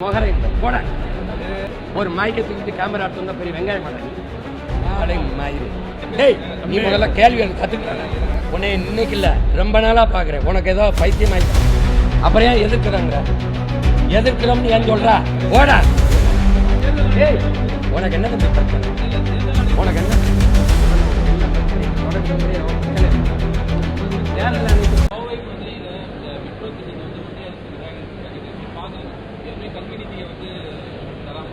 முகரை போட. ஒரு மைக்கை தூக்கிட்டு கேமரா எடுத்து பெரிய வெங்காயம் பண்ணி டேய் நீ முதல்ல கேள்வி எனக்கு கற்றுக்கிட்டேன் உன்னை இன்னைக்கு இல்லை ரொம்ப நாளாக பார்க்குறேன் உனக்கு ஏதோ பைத்தியம் ஆயிடுச்சு அப்புறம் ஏன் எதிர்க்கிறாங்க எதிர்க்கிறோம்னு ஏன் சொல்கிறா போடா. டேய் உனக்கு என்ன பிரச்சனை? உனக்கு என்ன?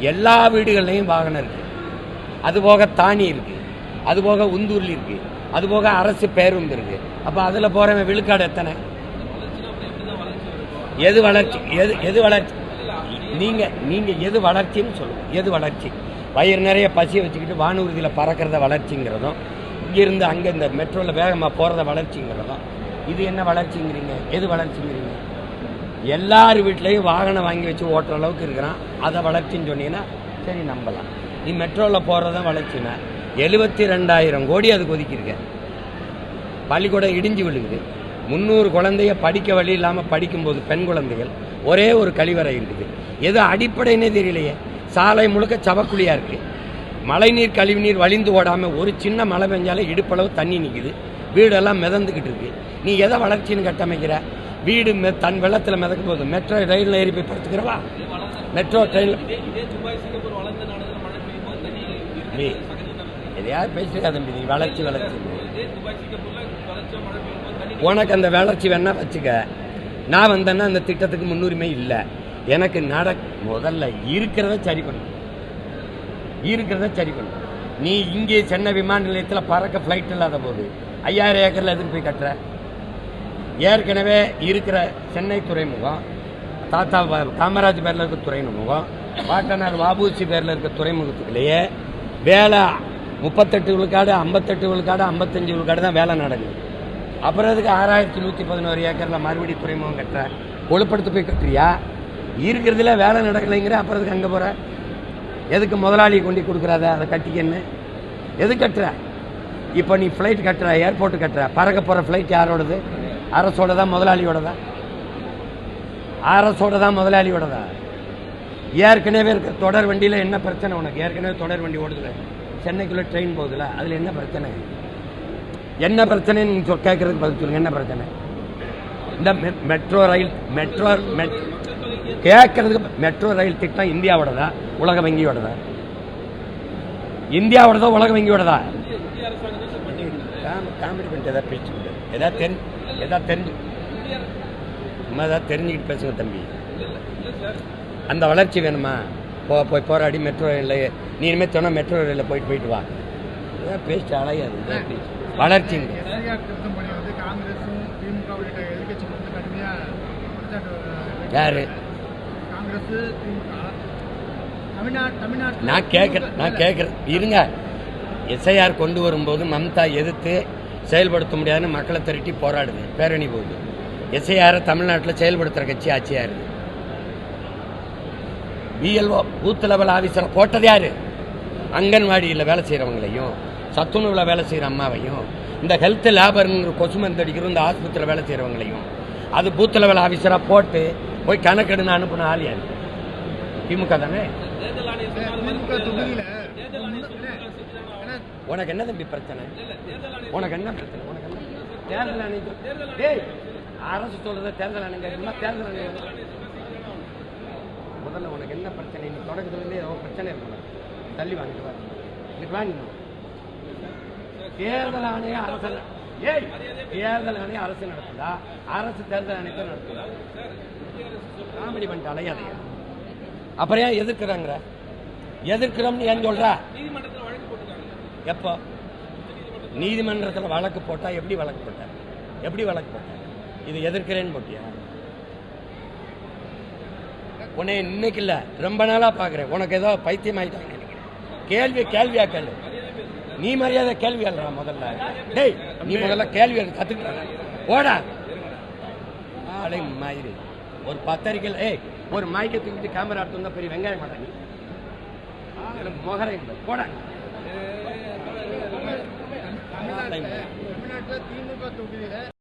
எல்லா வீடுகள்லையும் வாகனம் இருக்கு. அதுபோக தானி இருக்கு. அதுபோக உந்தூர்லி இருக்கு. அதுபோக அரசு பேருந்து இருக்கு. அப்போ அதில் போகிறவன் விழுக்காடு எத்தனை? எது வளர்ச்சி? எது எது வளர்ச்சி? நீங்கள் நீங்கள் எது வளர்ச்சின்னு சொல்லுங்கள் எது வளர்ச்சி? வயிறு நிறைய பசியை வச்சுக்கிட்டு வானூர்தியில் பறக்கிறத வளர்ச்சிங்கிறதும் இங்கிருந்து அங்கே இந்த மெட்ரோவில் வேகமாக போகிறத வளர்ச்சிங்கிறதும் இது என்ன வளர்ச்சிங்கிறீங்க? எது வளர்ச்சிங்கிறீங்க? எல்லார் வீட்லேயும் வாகனம் வாங்கி வச்சு ஓட்டுற அளவுக்கு இருக்கிறான். அதை வளர்ச்சின்னு சொன்னீங்கன்னா சரி நம்பலாம். நீ மெட்ரோவில் போகிறதான் வளர்ச்சினா எழுபத்தி ரெண்டாயிரம் கோடி அதுக்கு ஒதுக்கியிருக்க. பள்ளிக்கூடம் இடிஞ்சு விழுகுது. முந்நூறு குழந்தைய படிக்க வழி இல்லாமல் படிக்கும்போது பெண் குழந்தைகள் ஒரே ஒரு கழிவறை இருக்குது. எது அடிப்படைன்னே தெரியலையே. சாலை முழுக்க சவக்குழியாக இருக்குது மழைநீர் கழிவுநீர் வழிந்து ஓடாமல் ஒரு சின்ன மழை பெஞ்சாலே இடுப்பளவு தண்ணி நிற்குது வீடெல்லாம் மிதந்துக்கிட்டு இருக்கு. நீ எதை வளர்ச்சின்னு கட்டமைக்கிற? வீடு தன் வெள்ளத்தில் மிதக்கும் போது மெட்ரோ ரயிலில் ஏறி போய் படுத்துக்கிறவா? மெட்ரோ ட்ரெயினில் எதையாவது பேசுறா தம்பி நீ? வளர்ச்சி வளர்ச்சி. உனக்கு அந்த வளர்ச்சி வேணா வச்சுக்க. நான் வந்தேன்னா அந்த திட்டத்துக்கு முன்னுரிமை இல்லை. எனக்கு நட முதல்ல இருக்கிறத சரி பண்ணும் இருக்கிறத சரி பண்ணும் நீ இங்கே சென்னை விமான நிலையத்தில் பறக்க ஃப்ளைட் இல்லாத போது ஐயாயிரம் ஏக்கரில் எதுக்கு போய் கட்டுற? ஏற்கனவே இருக்கிற சென்னை துறைமுகம் தாத்தா காமராஜ் பேரில் இருக்க துறைமுகம் பாட்டனார் வாபூசி பேரில் இருக்க துறைமுகத்துக்குள்ளேயே வேலை. முப்பத்தெட்டு விழுக்காடு ஐம்பத்தெட்டு விழுக்காடு ஐம்பத்தஞ்சு விழுக்காடு தான் வேலை நடக்குது. அப்புறம் அதுக்கு ஆறாயிரத்தி நூற்றி பதினோரு ஏக்கரில் மறுபடி துறைமுகம் கட்டுற? கொழுப்படுத்து போய் கட்டுறியா? இருக்கிறதுல வேலை நடக்கலைங்கிற அப்புறம் அதுக்கு அங்கே போகிற எதுக்கு முதலாளி கொண்டு கொடுக்குறாத? அதை கட்டிக்கன்னு எது கட்டுற? இப்போ நீ ஃப்ளைட் கட்டுற ஏர்போர்ட் கட்டுற பறக்க போகிற ஃப்ளைட் யாரோடது? அரசோட தான் முதலாளியோடதா? அரசோட தான் முதலாளியோடதா? ஏற்கனவே இருக்க தொடர் வண்டியில் என்ன பிரச்சனை உனக்கு? ஏற்கனவே தொடர் வண்டி ஓடுதுல. சென்னைக்குள்ளே ட்ரெயின் போகுதுல. அதில் என்ன பிரச்சனை? என்ன பிரச்சனைன்னு நீங்க சொல் கேட்கறதுக்கு பதில் சொல்லுங்க. என்ன பிரச்சனை? இந்த மெட்ரோ ரயில் மெட்ரோ மெட் கேட்கறதுக்கு மெட்ரோ ரயில் திட்டம் இந்தியாவோடதா? உலக வங்கியோடதா? இந்தியாவோடதா உலக வங்கியோடதா? காம- காமெடி பண்ணிட்டு ஏதாவது பேசிக்கிட்டு ஏதாவது தெரிஞ்சு ஏதாவது தெரிஞ்சு சும்மா ஏதாவது தெரிஞ்சுக்கிட்டு பேசுங்க தம்பி. அந்த வளர்ச்சி வேணுமா? போ போய் போராடி மெட்ரோ ரயிலில் நீ இனிமேல் சொன்னால் மெட்ரோ ரயிலில் போயிட்டு போயிட்டு வா. ஏதாவது பேசிட்டு கடுமையா குற்றச்சாட்டு யாரு? நான் கேட்குறேன் நான் கேட்குறேன் இருங்க. எஸ்ஐஆர் கொண்டு வரும்போது மம்தா எதிர்த்து செயல்படுத்த முடியாதுன்னு மக்களை திரட்டி போராடுது. பேரணி போகுது. எஸ்ஐஆரை தமிழ்நாட்டில் செயல்படுத்துகிற கட்சி ஆட்சியாக இருக்கு. பிஎல்ஓ பூத் லெவல் ஆஃபீஸரை போட்டது யாரு? அங்கன்வாடியில் வேலை செய்கிறவங்களையும் சத்துணவில் வேலை செய்கிற அம்மாவையும் இந்த ஹெல்த் லேபருங்கிற கொசு மருந்து அடிக்கிற இந்த ஆஸ்பத்திரியில் வேலை செய்கிறவங்களையும் அது பூத் லெவல் ஆஃபீஸராக போட்டு போய் கணக்கெடுன்னு அனுப்புன ஆள் யாரு? திமுக தானே? உனக்கு என்ன தம்பி பிரச்சனை? உனக்கு என்ன பிரச்சனை? உனக்கு என்ன? தேர்தல் ஆணையம் டேய் அரசு சொல்றத தேர்தல் ஆணையம் தேர்தல் ஆணையம். முதல்ல உனக்கு என்ன பிரச்சனை? நீ தொடக்கத்துலேருந்தே ஏதோ பிரச்சனை இருக்கணும் தள்ளி வாங்கிட்டு வா. இன்னைக்கு வாங்கிக்கணும் தேர்தல் ஆணைய அரசு ஏய் தேர்தல் ஆணைய அரசு நடத்துதா? அரசு தேர்தல் ஆணையத்தை நடத்துதா? காமெடி பண்ணிட்டு அலையாதையா அப்புறம் ஏன் எதிர்க்கிறாங்கிற? எதிர்க்கிறோம்னு ஏன் சொல்ற? எப்போ? நீதிமன்றத்தில் வழக்கு போட்டா எப்படி வழக்கு போட்ட எப்படி வழக்கு போட்ட இது எதிர்க்கிறேன்னு போட்டியா? உன்னை இன்னைக்கு இல்லை ரொம்ப நாளா பாக்குறேன். உனக்கு ஏதோ பைத்தியம் ஆகிட்டாங்க கேள்வி கேள்வியா கேள்வி நீ மரியாதை கேள்வி எழுறா முதல்ல. டேய் நீ முதல்ல கேள்வி கற்றுக்கிட்ட ஓடா ஆளை மாதிரி ஒரு பத்தரிக்கையில் ஏய் ஒரு மைக்கை தூக்கிட்டு கேமரா எடுத்து பெரிய வெங்காயம் மாட்டாங்க மொகரை எனக்கு முகரை போடா தமிழ்நாட்டில் திமுக தொகுதியில்